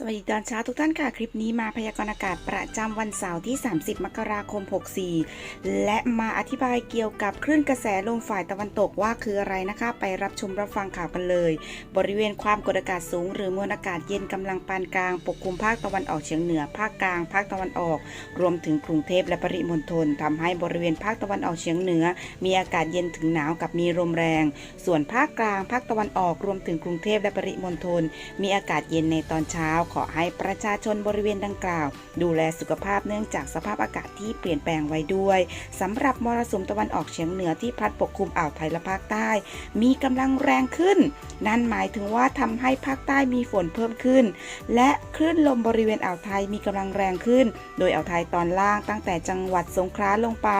สวัสดีตอนเช้าทุกท่านค่ะ คลิปนี้มาพยากรณ์อากาศประจำวันเสาร์ที่ 30 มกราคม 64 และมาอธิบายเกี่ยวกับคลื่นกระแสลมฝ่ายตะวันตกว่าคืออะไรนะคะ ไปรับชมรับฟังข่าวกันเลย บริเวณความกดอากาศสูง หรือมวลอากาศเย็นกำลังปานกลาง ปกคลุมภาคตะวันออกเฉียงเหนือ ภาคกลาง ภาคตะวันออก รวมถึงกรุงเทพและปริมณฑลทำให้บริเวณภาคตะวันออกเฉียงเหนือ มีอากาศเย็นถึงหนาวกับมีลมแรง ส่วนภาคกลาง ภาคตะวันออก รวมถึงกรุงเทพและปริมณฑลมีอากาศเย็นในตอนเช้าขอให้ประชาชนบริเวณดังกล่าว ดูแลสุขภาพเนื่องจากสภาพอากาศที่เปลี่ยนแปลงไว้ด้วยสำหรับมรสุมตะวันออกเฉียงเหนือที่พัดปกคลุมอ่าวไทยและภาคใต้ มีกำลังแรงขึ้น นั่นหมายถึงว่าทำให้ภาคใต้มีฝนเพิ่มขึ้น และคลื่นลมบริเวณอ่าวไทยมีกำลังแรงขึ้น โดยอ่าวไทยตอนล่างตั้งแต่จังหวัดสงขลาลงไป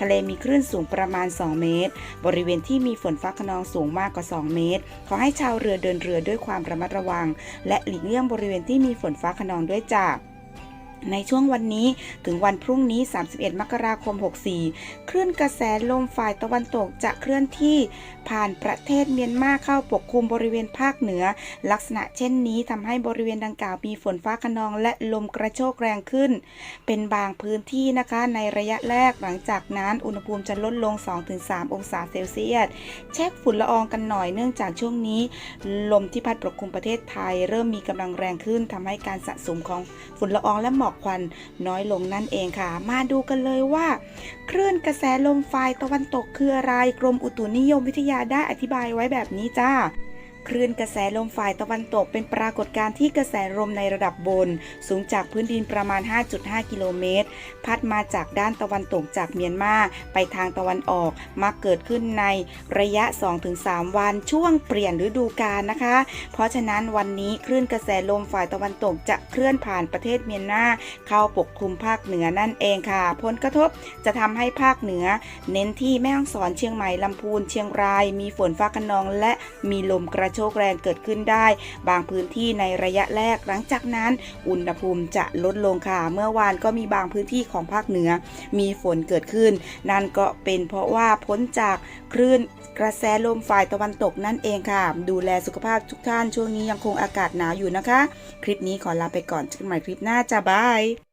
ทะเลมีคลื่นสูงประมาณ 2 เมตร บริเวณที่มีฝนฟ้าขนองสูงมากกว่า 2 เมตร ขอให้ชาวเรือเดินเรือด้วยความระมัดระวัง และหลีกเลี่ยงบริเวณที่มีฝนฟ้าขนองด้วยจ้า ในช่วงวันนี้ถึงวันพรุ่งนี้ 31 มกราคม 64 คลื่นกระแสลมฝ่ายตะวันตกจะเคลื่อนที่ผ่านประเทศเมียนมาเข้าปกคลุมบริเวณภาคเหนือ ลักษณะเช่นนี้ทำให้บริเวณดังกล่าวมีฝนฟ้าขนองและลมกระโชกแรงขึ้น เป็นบางพื้นที่นะคะในระยะแรกหลังจากนั้นอุณหภูมิจะลดลง 2-3 องศาเซลเซียส เช็คฝุ่นละอองกันหน่อยเนื่องจากช่วงนี้ ลมที่พัดปกคลุมประเทศไทย เริ่มมีกำลังแรงขึ้นทำให้การสะสมของฝุ่นละอองและหมอกควันน้อยลงนั่นเองค่ะ มาดูกันเลยว่าคลื่นกระแสลมฝ่ายตะวันตกคืออะไร กรมอุตุนิยมวิทยาได้อธิบายไว้แบบนี้จ้า คลื่นกระแสลมฝ่ายตะวันตกเป็นปรากฏการณ์ที่กระแสลมในระดับบน สูงจากพื้นดินประมาณ 5.5 กิโลเมตร พัดมาจากด้านตะวันตกจากเมียนมาไปทางตะวันออกมาเกิดขึ้นในระยะ 2-3 วันช่วงเปลี่ยนฤดูกาลนะคะ เพราะฉะนั้นวันนี้คลื่นกระแสลมฝ่ายตะวันตกจะเคลื่อนผ่านประเทศเมียนมาเข้าปกคลุมภาคเหนือนั่นเองค่ะ ผลกระทบจะทำให้ภาคเหนือ เน้นที่แม่ฮ่องสอนเชียงใหม่ลำพูนเชียงราย มีฝนฟ้าคะนองและมีลมกระระโชกแรงเกิดขึ้นได้ บางพื้นที่ในระยะแรก หลังจากนั้น อุณหภูมิจะลดลงค่ะ เมื่อวานก็มีบางพื้นที่ของภาคเหนือ มีฝนเกิดขึ้น นั่นก็เป็นเพราะว่าพ้นจากคลื่นกระแสลมฝ่ายตะวันตกนั่นเองค่ะ ดูแลสุขภาพทุกท่านช่วงนี้ยังคงอากาศหนาวอยู่นะคะ คลิปนี้ขอลาไปก่อนเจอกันใหม่คลิปหน้าจ้าบาย